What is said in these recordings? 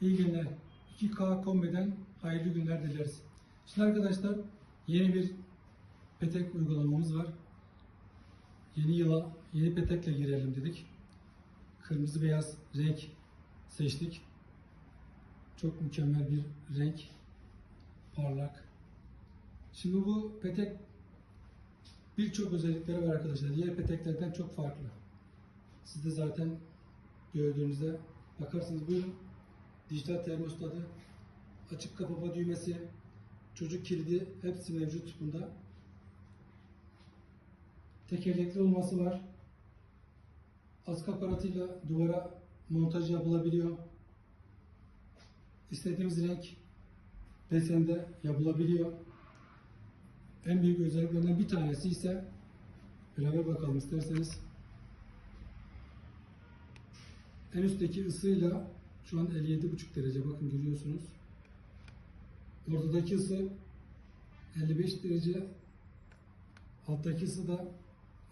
İyi günler. 2K Kombi'den hayırlı günler dileriz. Şimdi arkadaşlar yeni bir petek uygulamamız var. Yeni yıla yeni petekle girelim dedik. Kırmızı beyaz renk seçtik. Çok mükemmel bir renk. Parlak. Şimdi bu petek birçok özellikleri var arkadaşlar. Diğer peteklerden çok farklı. Siz de zaten gördüğünüzde bakarsınız buyurun. Dijital termostatı, açık kapama düğmesi, çocuk kilidi hepsi mevcut bunda. Tekerlekli olması var. Askı aparatıyla duvara montaj yapılabiliyor. İstediğimiz renk desende yapılabiliyor. En büyük özelliklerinden bir tanesi ise beraber bakalım isterseniz. En üstteki ısıyla şu an 57,5 derece bakın görüyorsunuz. Ortadaki ısı 55 derece. Alttaki ısı da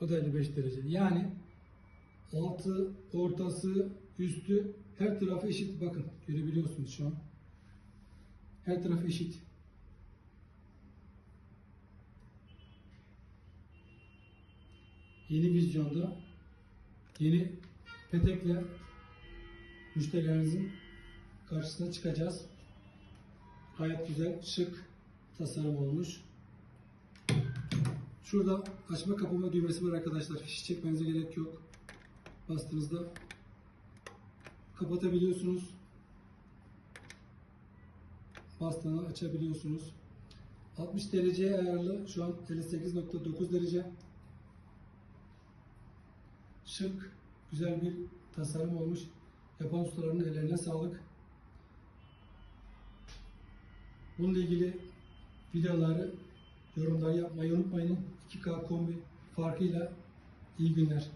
o da 55 derece. Yani altı, ortası, üstü her tarafı eşit. Bakın görebiliyorsunuz şu an. Her tarafı eşit. Yeni vizyonda yeni petekle müşterilerinizin karşısına çıkacağız. Gayet güzel, şık tasarım olmuş. Şurada açma kapama düğmesi var arkadaşlar. Fiş çekmenize gerek yok. Bastığınızda kapatabiliyorsunuz. Bastığında açabiliyorsunuz. 60 dereceye ayarlı. Şu an 58.9 derece. Şık, güzel bir tasarım olmuş. Yapan ustaların ellerine sağlık. Bununla ilgili videoları, yorumlar yapmayı unutmayın. 2K kombi farkıyla iyi günler.